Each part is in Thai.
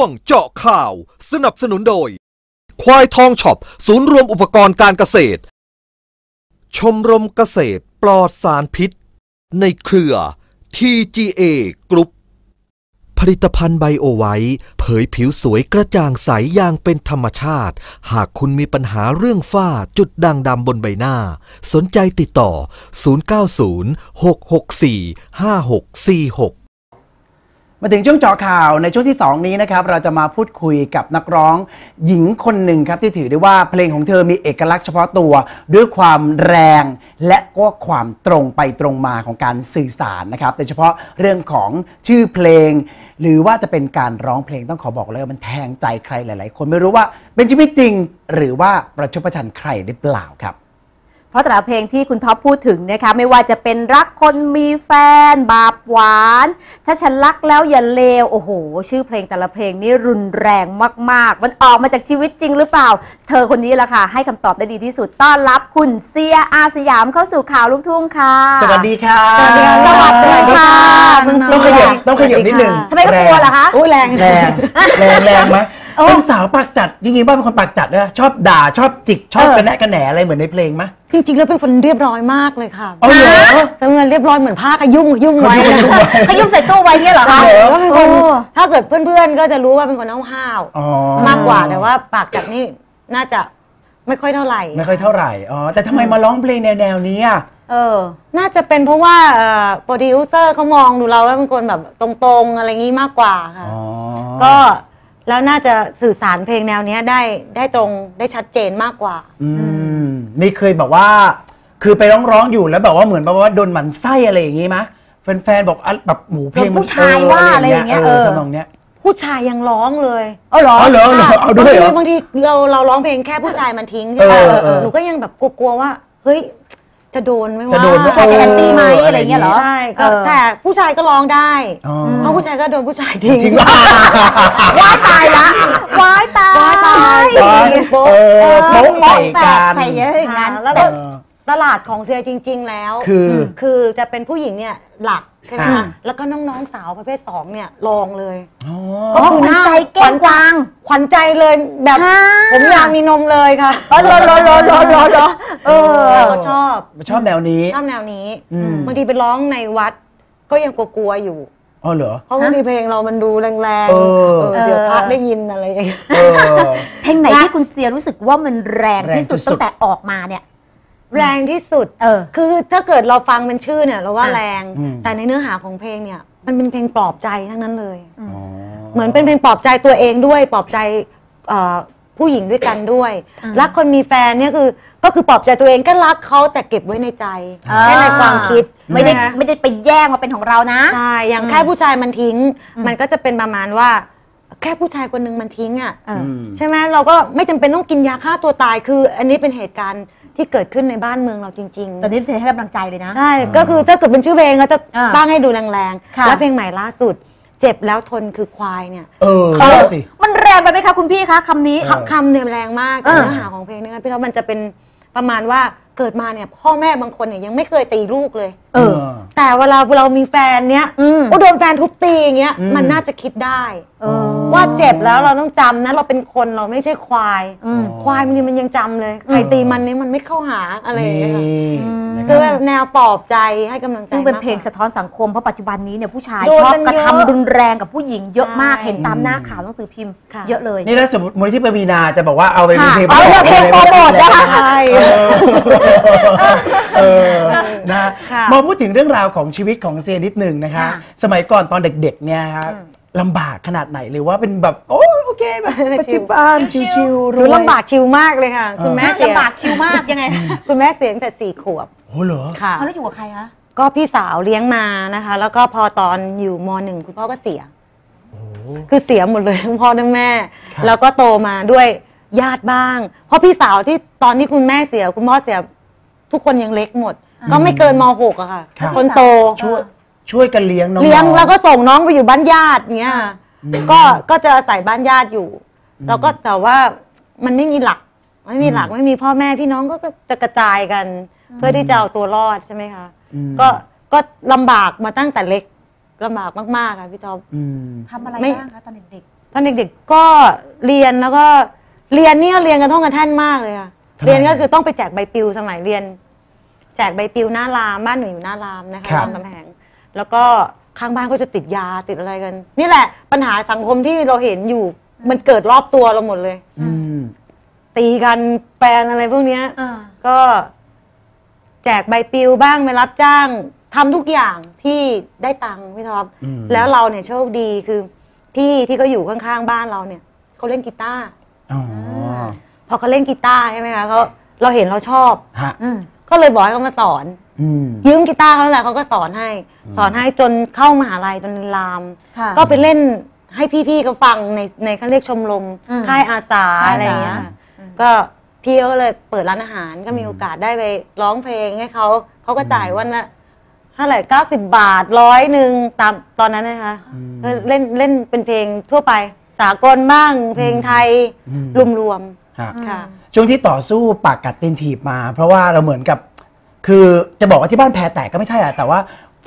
วงเจาะข่าว สนับสนุนโดย ควายทองช็อป ศูนย์รวมอุปกรณ์การเกษตร ชมรมเกษตรปลอดสารพิษ ในเครือ TGA กรุ๊ปผลิตภัณฑ์ไบโอไวท์เผยผิวสวยกระจ่างใสอย่างเป็นธรรมชาติ หากคุณมีปัญหาเรื่องฝ้าจุดด่างดำบนใบหน้า สนใจติดต่อ 090 664 5646 มาถึงช่วงเจาะข่าวในช่วงที่ 2 นี้นะครับเราจะมาพูดคุยกับนักร้องหญิงคนหนึ่งครับที่ถือได้ว่าเพลงของเธอมีเอกลักษณ์เฉพาะตัว ด้วยความแรง และก็ความตรงไปตรงมาของการสื่อสารนะครับโดยเฉพาะเรื่องของชื่อเพลง หรือว่าจะเป็นการร้องเพลงต้องขอบอกเลยว่ามันแทงใจใครหลาย ๆ คนไม่รู้ว่าเป็นชีวิตจริง หรือว่าประชดประชันใครหรือเปล่าครับ เพราะแต่ละเพลงที่คุณท็อปพูดถึงนะคะไม่ว่าจะเป็นรักคนมีแฟน บาปหวาน ถ้าฉันรักแล้วอย่าเลวโอ้โห ชื่อเพลงแต่ละเพลงนี่รุนแรงมากๆ มันออกมาจากชีวิตจริงหรือเปล่า เธอคนนี้แหละค่ะ ให้คำตอบได้ดีที่สุดต้อนรับคุณเซียอาสยามเข้าสู่ข่าวลูกทุ่งค่ะสวัสดีค่ะ สวัสดีค่ะ สวัสดีค่ะคุณต้องขเซียัยบต้องขยับนิดนึงทำไมก็กลัวเหรอคะ อุ้ยแรง แรงแรงแรงไหมโอ้ เป็นสาวปากจัดจริงๆบ้านเป็นคนปากจัดนะชอบด่าชอบจิกชอบเออกระแนะกระแหนอะไรเหมือนในเพลงไหมจริงๆแล้วเป็นคนเรียบร้อยมากเลยค่ะเอาเหรอทำงานเรียบร้อยเหมือนผ้าขยุ่มขยุ่มไว้ขยุ่มขยุ่มไว้ขยุ่มใส่ตู้ไว้เนี่ยเหรอคะเหรอก็เป็นคนโอ้ถ้าเกิดเพื่อนๆก็จะรู้ว่าเป็นคนห้าวอ๋อๆมากกว่าแต่ว่าปากจัดนี่น่าจะไม่ค่อยเท่าไหร่ ไม่ค่อยเท่าไหร่อ๋อแต่ทำไมมาร้องเพลงแนวๆนี้อะเออ น่าจะเป็นเพราะว่าโปรดิวเซอร์เขามองดูเราแล้วเป็นคนแบบตรงๆ อะไรงี้มากกว่าค่ะอ๋อก็ แล้วน่าจะสื่อสารเพลงแนวเนี้ยได้ได้ตรงได้ชัดเจนมากกว่า อืมไม่เคยแบบว่า คือไปร้องร้องๆอยู่แล้วแบบว่าเหมือนแบบว่าโดนหมันไส้อะไรอย่างงี้มะแฟนๆบอกอะแบบหมูเพลงมันโดนผู้ชายว่าอะไรอย่างเงี้ยเออเออ ทำนองเนี้ย ผู้ชายยังร้องเลยเอาเหรออ๋อเหรอเหรอเอาด้วยเหรอบางทีบางทีเราเราร้องเพลงแค่ผู้ชายมันทิ้งเอใช่อไหมเออ หนูก็ยังแบบกลัวๆว่า เฮ้ย จะโดนไหมวะจะโดนไหม ผู้ชายจะแอนตี้ไหมอะไรอย่างเงี้ยเหรอใช่ก็เออ แต่ผู้ชายก็ร้องได้ อ๋อเพราะผู้ชายก็โดนผู้ชายทิ้ง ทิ้งว่าว้ายตายละว้ายตายว้ายตายว้ายเออโป๊ะใส่แตกักนใส่เยอะอย่างนั้น แล้วแต่ก็ ตลาดของเซียจริง ๆ แล้วคือคือจะเป็นผู้หญิงเนี่ยหลักใช่ไหมค่ะคะแล้วก็น้องๆสาวประเภทสองเนี่ยลองเลย อ๋อ ก็คือขวัญใจเก้งกวาง ขวัญใจเลยแบบฮ่า ผมอยากมีนมเลยค่ะอ๋อเหรอเหรอเหรอเหรอเหรอเหรอเออก็ชอบชอบแนวนี้ ชอบแนวนี้อืม บางทีไปร้องในวัด ก็ยังกลัวๆอยู่ อ๋อเหรอ เพราะบางทีเพลงเรามันดูแรงๆเออ เออเดี๋ยวพระได้ยินอะไรอย่างเงี้ย เออ เพลงไหนที่คุณเซียรู้สึกว่ามันแรงที่สุดแรงที่สุด ตั้งแต่ออกมาเนี่ย แรงที่สุด เออ คือถ้าเกิดเราฟังเป็นชื่อเนี่ยเราว่าอะแรง อืม แต่ในเนื้อหาของเพลงเนี่ย มันเป็นเพลงปลอบใจทั้งนั้นเลย อ๋อ เหมือนเป็นเพลงปลอบใจตัวเองด้วยปลอบใจเอ่อผู้หญิงด้วยกันด้วยอ่ารักคนมีแฟนเนี่ยคือก็คือปลอบใจตัวเองก็รักเขาแต่เก็บไว้ในใจอ่า แค่ในความคิดไม่ได้นะคะไม่ได้ไปแย่งมาเป็นของเรานะ ใช่อย่างอืมแค่ผู้ชายมันทิ้งอืมมันก็จะเป็นประมาณว่า แค่ผู้ชายคนหนึงมันทิ้งอะ เอออืมใช่ไหมเราก็ไม่จำเป็นต้องกินยาฆ่าตัวตายคือ อันนี้เป็นเหตุการณ์ ที่เกิดขึ้นในบ้านเมืองเราจริงตอนนี้เพลงให้กำลังใจเลยนะๆใช่ ก็คือถ้าเกิดเป็นชื่อเพลงก็จะอ่าตั้งให้ดูแรงค่ะ ๆ แล้วเพลงใหม่ล่าสุด เจ็บแล้วทนคือควายเนี่ยเออเออนั่นสิ มันแรงไปไหมคะคุณพี่คะคำนี้ เออ คำคำเนี่ยแรงมากแต่เออเนื้อหาของเพลงเนะคะพี่ท็อปมันจะเป็นประมาณว่าเกิดมาเนี่ยพ่อแม่บางคนเนี่ยยังไม่เคยตีลูกเลย เออ แต่เวลาเรามีแฟนเนี้ยอืม โอ้โดนแฟนทุบตีอย่างเงี้ยอืมมันน่าจะคิดได้ เออ ว่าเจ็บแล้วเราต้องจำนะเราเป็นคนเราไม่ใช่ควายอืมควายบางทีมันยังจำเลยใครตีมันนี่มันไม่เข้าหาอะไรอย่างเงี้ยค่ะนี่นะคคือรับ แนวปลอบใจให้กำลังใจซึ่งเป็นเพลงมากกว่า สะท้อนสังคมเพราะปัจจุบันนี้เนี่ยผู้ชายโดนชอบกันกระเยอะทำรุนแรงกับผู้หญิงเยอะมากใช่เห็นตามหน้าข่าวหนังสือพิมพ์ ค่ะ เยอะเลย นี่แล้วสมมติมูลที่ปวีนาจะบอกว่าเอาไปเป็นค่ะเพลงเอาไปเป็นเพลงโปรโมทนะคะ ใช่เออเออนะค่ะมาพูดถึงเรื่องราวของชีวิตของเซียนิดหนึ่งนะคะ ค่ะสมัยก่อนตอนเด็กๆเนี่ยครับ ลำบากขนาดไหนหรือว่าเป็นแบบโอ้โอเคแบบปัจจุบันชิวๆหรนูวย ลำบากชิวมากเลยค่ะ คุณแม่เสียลำบากคิวมากยังไงคุณแม่เสียตั้งแต่สี่ขวบโอ้เหรอ ค่ะเขาแล้วอยู่กับใครคะก็พี่สาวเลี้ยงมานะคะ แล้วก็พอตอนอยู่มหนึ่งคุณพ่อก็เสียโอ้คือเสียหมดเลยทั้งพ่อทั้งแม่ ครับ แล้วก็โตมาด้วยญาติบ้าง เพราะพี่สาวที่ตอนที่คุณแม่เสีย คุณพ่อเสียทุกคนยังเล็กหมด ก็ไม่เกินมหกอะค่ะ ครับ คนโต ช่วย ช่วยกันเลี้ยงน้องๆ เลี้ยงแล้วก็ส่งน้องไปอยู่บ้านญาติเงี้ยอืมก็ก็จะอาศัยบ้านญาติอยู่ อืมแล้วก็แต่ว่ามันไม่มีหลัก ไม่มีหลักอืมไม่มีพ่อแม่พี่น้องก็จะกระจายกัน เพื่อที่จะเอาตัวรอดใช่ไหมคะอืมก็ก็ลำบากมาตั้งแต่เล็กลำบากมากๆค่ะพี่ท็อป อืม ทำอะไรไม่ บ้างคะตอนเด็กตอนเด็กๆก็เรียนแล้วก็เรียนนี่ก็เรียนกันท่องกันแท่นมากเลยค่ะทำไมเรียนก็คือต้องไปแจกใบปลิวสมัยเรียน แจกใบปลิวหน้ารามบ้านหนูอยู่หน้ารามนะคะครับ รามกำแพง แล้วก็ข้างบ้านก็จะติดยาติดอะไรกัน นี่แหละ ปัญหาสังคมที่เราเห็นอยู่ มันเกิดรอบตัวเราหมดเลย อืม ตีกันแฟนอะไรพวกเนี้ย อ่า ก็แจกใบปลิวบ้างไปรับจ้างทำทุกอย่างที่ได้ตังค์พี่ท็อปอืม แล้วเราเนี่ยโชคดีคือพี่ที่เขาอยู่ข้างๆบ้านเราเนี่ยเขาเล่นกีตาร์อ๋อพอเขาเล่นกีตาร์ใช่ไหมคะเขาเราเห็นเราชอบ ฮะ อืม ก็เลยบอกให้เขามาสอนอืม ยืมกีตาร์เขาแหละเขาก็สอนให้ สอนให้จนเข้ามหาลัยจนเรียนรามค่ะก็ไปเล่นให้พี่ๆเขาฟังในในเขาเรียกชมรมอืมค่ายอาสาค่ายอาสาอะไรอย่างเงี้ยค่ะอืมก็พี่เขาก็เลยเปิดร้านอาหารก็มีโอกาสได้ไปร้องเพลงให้เขาเขาก็จ่ายวันละเท่าไหร่เก้าสิบบาทร้อยหนึ่งตามตอนนั้นนะคะอืมก็เล่นเล่นเป็นเพลงทั่วไปสากลบ้างเพลงไทยอืมรวมฮะๆค่ะช่วงที่ต่อสู้ปากกัดตีนถีบมา เพราะว่าเราเหมือนกับ คือจะบอกว่าที่บ้านแพ้แตกก็ไม่ใช่อะแต่ว่า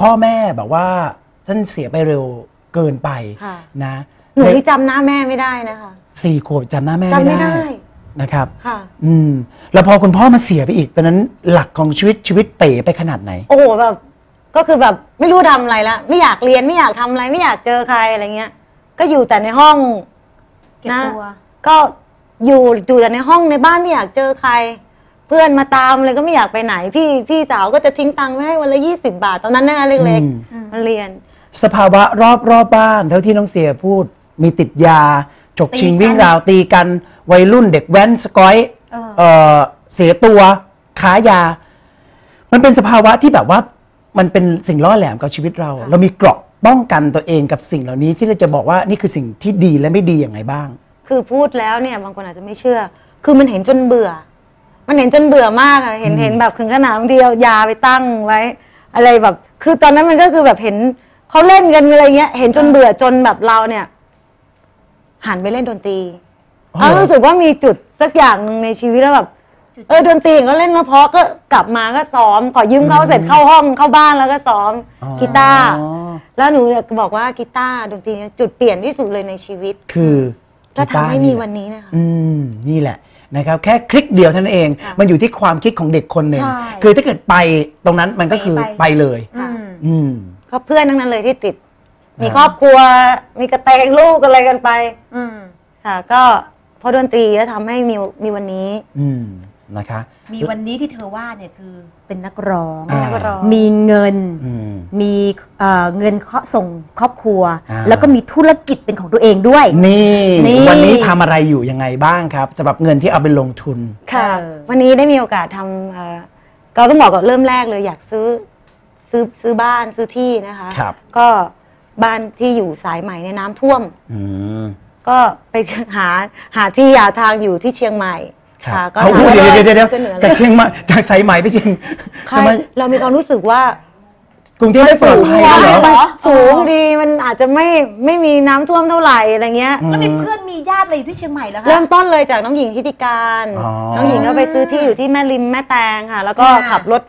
พ่อแม่แบบว่าท่านเสียไปเร็วเกินไปค่ะ นะหนูที่จำหน้าแม่ไม่ได้นะคะสี่ขวบจำหน้าแม่จำไม่ไม่ได้ได้นะครับ ค่ะ อืม แล้วพอคุณพ่อมาเสียไปอีก ตอนนั้นหลักของชีวิตชีวิตเป๋ไปขนาดไหน โอ้โหแบบ ก็คือแบบไม่รู้ทำอะไรละไม่อยากเรียนไม่อยากทำอะไรไม่อยากเจอใครอะไรเงี้ย ก็อยู่แต่ในห้อง เก็บนะตัว ก็อยู่อยู่แต่ในห้องในบ้านไม่อยากเจอใคร เพื่อนมาตามเลยก็ไม่อยากไปไหน พี่พี่สาวก็จะทิ้งตังค์ไว้ให้วันละยี่สิบาท ตอนนั้นนะคะเล็กอืมๆมาเรียน สภาวะรอบรอบบ้าน เท่าที่น้องเสียพูด มีติดยาจกชิงตีกันวิ่งราวตีกัน วัยรุ่นเด็กแว้นสกอยเออเอ่อเสียตัวค้ายา มันเป็นสภาวะที่แบบว่ามันเป็นสิ่งล่อแหลมกับชีวิตเราค่ะเรามีเกราะป้องกันตัวเองกับสิ่งเหล่านี้ที่เราจะบอกว่านี่คือสิ่งที่ดีและไม่ดีอย่างไรบ้าง คือพูดแล้วเนี่ยบางคนอาจจะไม่เชื่อ คือมันเห็นจนเบื่อ มันเห็นจนเบื่อมากอะเห็นอืมเห็นแบบถึงขนาดบางทีเอายาไปตั้งไว้ อะไรแบบ คือตอนนั้นมันก็คือแบบเห็นเขาเล่นกันอะไรเงี้ย เห็นจนเบื่อจนแบบเราเนี่ย หันไปเล่นดนตรีอ๋อเรารู้สึกว่ามีจุดสักอย่างหนึ่งในชีวิตแล้วแบบจุดเออดนตรีก็เล่นมาเพราะก็กลับมาก็ซ้อม ขอยืมเขาเสร็จเข้าห้องเข้าบ้านแล้วก็ซ้อมอ๋อกีตาร์แล้วหนูเนี่ยบอกว่ากีตาร์ดนตรีเนี่ยจุดเปลี่ยนที่สุดเลยในชีวิต คือก็ทำให้กีตาร์มีแหละวันนี้นะคะอืมนี่แหละ นะครับแค่คลิกเดียวเท่านั้นเอง ค่ะมันอยู่ที่ความคิดของเด็กคนหนึ่งใช่ คือถ้าเกิดไปตรงนั้นมันก็คือไปไปเลยอืมอืม ก็เพื่อนทั้งนั้นเลยที่ติด มีอ่าครอบครัว มีกระเตงลูกอะไรกันไป อืม ค่ะ ก็เพราะดนตรีแล้วทำให้มีมีวันนี้ อืมนะคะ มีวันนี้ที่เธอว่าเนี่ยคือ เป็นนักร้อง อ่า นักร้อง มีเงิน อืม มีเอ่อเงินเคาะส่งครอบครัว อ่า แล้วก็มีธุรกิจเป็นของตัวเองด้วย นี่ นี่ วันนี้ทำอะไรอยู่ยังไงบ้างครับสำหรับเงินที่เอาไปลงทุน ค่ะ เออ วันนี้ได้มีโอกาสทำเอ่อก็ต้องบอกก่อนเริ่มแรกเลย อยากซื้อซื้อซื้อบ้านซื้อที่นะคะ ครับ ก็บ้านที่อยู่สายใหม่ในยน้ำท่วม อืม ก็ไปหาหาที่หาทางอยู่ที่เชียงใหม่ ครับค่ะก็เอาพูดทำเดี๋ยวเดี๋ยวเดี๋ยวขึ้นหนือจากเชียงใหม่จากสายไหมไปจริงใช่ทำไมเรามีความรู้สึกว่ากรุงเทพไม่ปลอดภัยสูงเหรอเหรอสูงดีมันอาจจะไม่ไม่มีน้ำท่วมเท่าไหร่อะไรเงี้ยอืมแล้วมีเพื่อนมีญาติอะไรอยู่ที่เชียงใหม่แล้วคะ เริ่มต้นเลยจากน้องหญิงทิติการ อ๋อ น้องหญิงก็ไปซื้อที่อยู่ที่แม่ริมแม่แตงค่ะ แล้วก็ค่ะ ขับรถ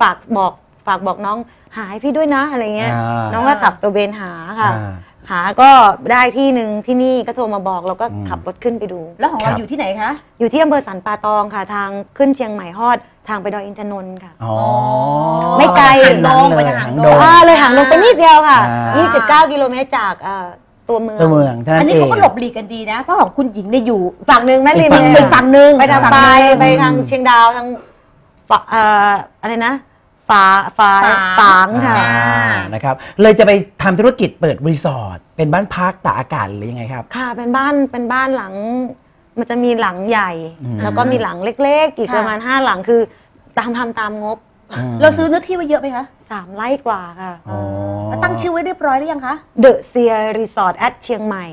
ฝากบอกฝากบอกน้องหาให้พี่ด้วยนะอะไรเงี้ย อ่าน้องก็ขับตัวเบนหาค่ะ อ่า หาก็ได้ที่หนึ่งที่นี่ก็โทรมาบอกเราก็อืมขับรถขึ้นไปดู แล้วของครัเราบอยู่ที่ไหนคะ อยู่ที่อำเภอสันป่าตองค่ะ ทางขึ้นเชียงใหม่ฮอด ทางไปดอยอินทนนท์ค่ะ อ๋อไม่ไกลหางดงไปเลยทางหางหางดดงงอ่าเลยห่างลงไปนิดเดียวค่ะ อ่า 29 กิโลเมตรจากเอ่อตัวเมือง ตัวเมืองเท่าอันั้นนนี้เอง เขาก็หลบหลีกกันดีนะ เพราะของคุณหญิงเนี่ยอยู่ฝั่งหนึ่งแม่ริมอีกฝั่งหนึ่งอีกฝั่งหนึ่งไปทางฝั่ปลายหนึ่งไปทางเชียงดาวทางฝาเอ่ออะไรนะ ฝาฝาฝางฝางค่ะ อ่านะครับ เลยจะไปทำธุรกิจเปิดรีสอร์ทเป็นบ้านพักตากอากาศหรือยังไงครับ ค่ะเป็นบ้านเป็นบ้านหลัง มันจะมีหลังใหญ่ อืม แล้วก็มีหลังเล็กๆ อีกค่ะ ประมาณ5หลังคือ ตามทำตามงบมเราซื้อเนื้อที่ไว้เยอะไหมคะ3ไร่กว่าค่ะ อ๋อแล้วตั้งชื่อไว้เรียบร้อยหรือยังคะ The s e a Resort at เชียงใหม่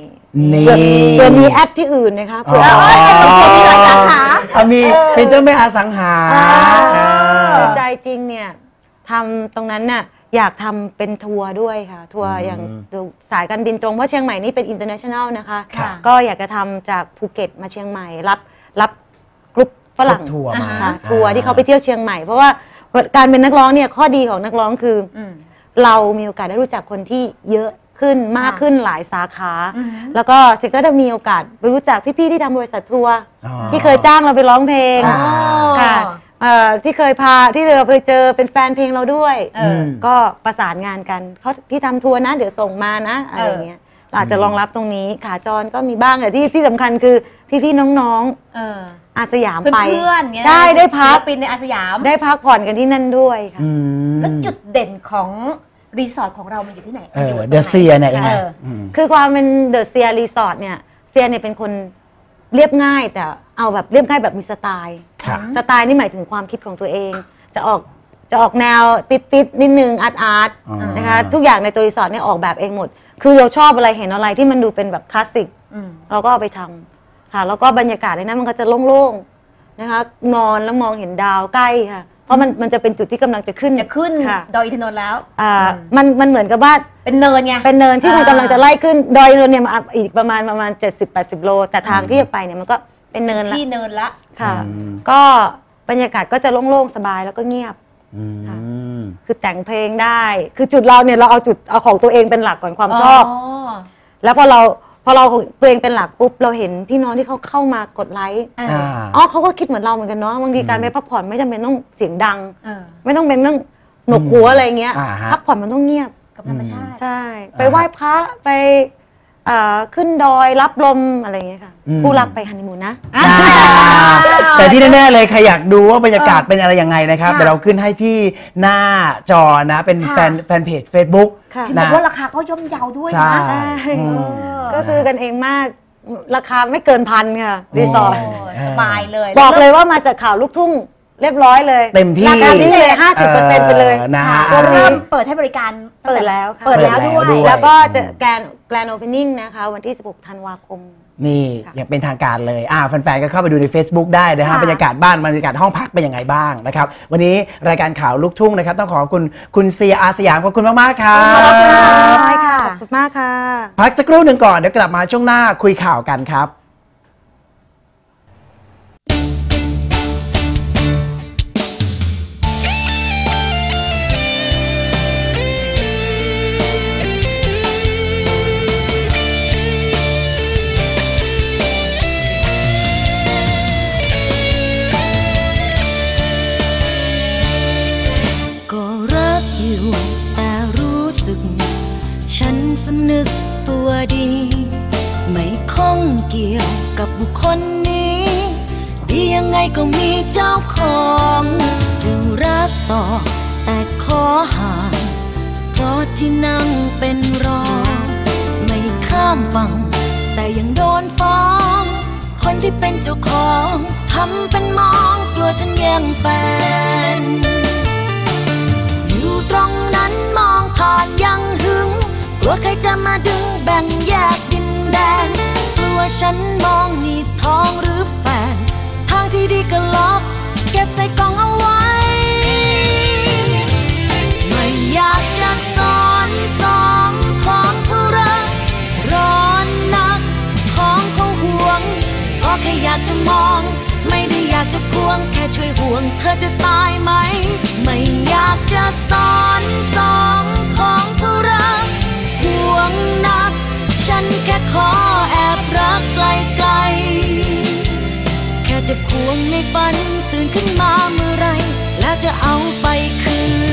นี่เผื่อเผื่อมีแอดที่อื่นนะคะอ๋เผื่ออเอ้ยให้คนคนมีหลายสาขาเอามีเป็นเจ้าแม่อสังหาอ่า อ่า ใจจริงเนี่ย ทำตรงนั้นน่ะอยากทำเป็นทัวร์ด้วยค่ะ ทัวร์อืมอย่างสายการบินตรง เพราะเชียงใหม่นี่เป็น international นะคะ ค่ะ ก็อยากจะทำจากภูเก็ตมาเชียงใหม่ รับรับกรุ๊ปฝรั่งทัวร์มาค่ะทัวร์ที่เขาไปเที่ยวเชียงใหม่ เพราะว่าการเป็นนักร้องเนี่ยข้อดีของนักร้องคือออืม เรามีโอกาสได้รู้จักคนที่เยอะขึ้นมากขึ้นหลายสาขาแล้วก็เสร็จก็ได้มีโอกาสไปรู้จักพี่ๆที่ทำบริษัททัวร์อ๋อ ที่เคยจ้างเราไปร้องเพลงอ่า ค่ะ เอ่อที่เคยพาที่เราไปเจอเป็นแฟนเพลงเราด้วยเออม ก็ประสานงานกันเขาพี่ทำทัวร์นะ เดี๋ยวส่งมานะอะไรอย่างเงี้ยเราอาจจะรองรับตรงนี้ขาจรก็มีบ้างแต่ที่ที่สำคัญคือพี่ๆน้องเออๆอาสยามเพื่อนไป เพื่อนๆเงี้ยใช่ได้พัก ศิลปินในอาสยาม ได้พักผ่อนกันที่นั่นด้วยค่ะ อืมแล้วจุดเด่นของรีสอร์ทของเรามันอยู่ที่ไหนเอมันออยู่ตรงไหนเดอะเซียเนี่ยยังไงเออ ม คือความเป็นเดอะเซียรีสอร์ทเนี่ยเซียเนี่ยเป็นคนเรียบง่ายแต่ เอาแบบเรียบง่ายแบบมีสไตล์ค่ะสไตล์นี่หมายถึงความคิดของตัวเอง จะออกจะออกแนวติดติดๆนิดนึงอาร์ตอาร์ตอ๋อ นะคะทุกอย่างในตัวรีสอร์ทเนี่ยออกแบบเองหมด คือเราชอบอะไรเห็นอะไรที่มันดูเป็นแบบคลาสสิก อืม เราก็เอาไปทำค่ะแล้วก็บรรยากาศในนั้นมันก็จะโล่งๆนะคะ นอนแล้วมองเห็นดาวใกล้ค่ะ เพราะมันมันจะเป็นจุดที่กำลังจะขึ้นจะขึ้นค่ะดอยอินทนนท์แล้วอ่าอืมมันมันเหมือนกับว่าเป็นเนินไง เป็นเนินที่มันอ่ากำลังจะไล่ขึ้นดอยเนินเนี่ยมันอีกประมาณประมาณ 70-80 โล แต่ทางที่จะไปเนี่ยมันก็ เป็นเนินละที่เนินละ ค่ะ อืมก็บรรยากาศก็จะโล่งๆสบายแล้วก็เงียบ อืม คือแต่งเพลงได้ คือจุดเราเนี่ยเราเอาจุดเอาของตัวเองเป็นหลักก่อนความชอบ แล้วพอเราพอเราของตัวเองเป็นหลักปุ๊บเราเห็นพี่น้องที่เขาเข้ามากดไลค์เอออ่า อ๋อเขาก็คิดเหมือนเราเหมือนกันเนาะบางทีการไปพักผ่อนไม่จำเป็นต้องเสียงดัง เออไม่ต้องเป็นเรื่องหนวกหัวอะไรเงี้ยอ่าฮะ พักผ่อนมันต้องเงียบ กับธรรมชาติ ใช่ ไปไหว้พระไป เอ่อขึ้นดอยรับลมอะไรเงี้ยค่ะอืมผู้รักไปฮันนีมูนนะอ่าแต่ที่แน่ๆเลยใครอยากดูว่าบรรยากาศเป็นอะไรยังไงนะครับค่ะ เดี๋ยวเราขึ้นให้ที่หน้าจอนะเป็นค่ะแฟนแฟนเพจ Facebook ค่ะ เห็นบนะอกว่าราคาก็ย่อมเยาด้วยใช่นะ ใช่ อืมเก็คือกันเองมากราคาไม่เกินพันค่ะรีสอร์ทโสบายเลย บอกเลยว่ามาจากข่าวลูกทุ่ง เรียบร้อยเลยเต็มที่ราคานี้เลยห้าสิบเปอร์เซ็นต์ไปเลยเออนะค่ะฮะ ก็เริ่มเปิดให้บริการเปิดแล้วค่ะเปิดแล้วด้วย เปิดแล้วด้วย แล้วก็จะแกรนแกรนโอเพนนิ่งนะคะ วันที่ 16 ธันวาคม นี่ค่ะอย่างเป็นทางการเลยอ่าแฟนๆ ก็เข้าไปดูใน Facebook ได้นะฮะค่ะ บรรยากาศบ้านบรรยากาศห้องพักเป็นยังไงบ้างนะครับ วันนี้รายการข่าวลูกทุ่งนะครับ ต้องขอบคุณคุณเซียอาสยามขอบคุณมากๆครับใช่ค่ะขอบคุณมากค่ะ พักสักครู่หนึ่งก่อนเดี๋ยวกลับมาช่วงหน้าคุยข่าวกันครับ แต่รู้สึก ฉันสนึกตัวดี ไม่ข้องเกี่ยวกับบุคคลนี้ ดียังไงก็มีเจ้าของจึงรักต่อแต่ขอห่างเพราะที่นั่งเป็นรองไม่ข้ามฝั่งแต่ยังโดนฟ้อง คนที่เป็นเจ้าของทำเป็นมองกลัวฉันแย่งแฟน ลัวใครจะมาดึงแบ่งแยกดินแดนกลัวฉันมองนี่ท้องหรือแฟนทางที่ดีก็ล็อก เก็บใส่กล่องเอาไว้ ไม่อยากจะสอนสองของเขารักร้อนนักของเขาห่วงเพราะแค่อยากจะมอง ไม่ได้อยากจะควง แค่ช่วยห่วง เธอจะตายไหม ไม่อยากจะสอนสองของเขารักห่ งนัก ฉันแค่ขอแอบรักไกลๆ แค่จะควงในฝันตื่นขึ้นมาเมื่อไร แล้วจะเอาไปคืน